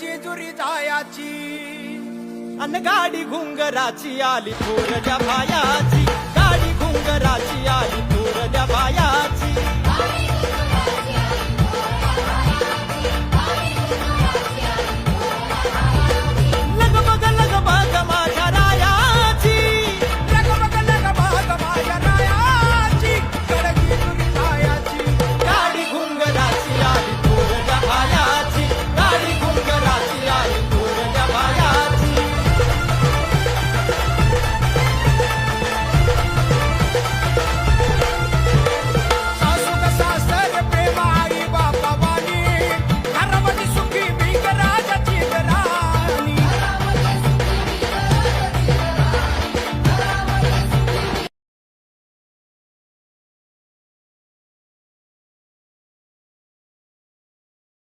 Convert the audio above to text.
जेजुरी जायाची. अन गाडी घुंगराची आली थोरल्या भायाची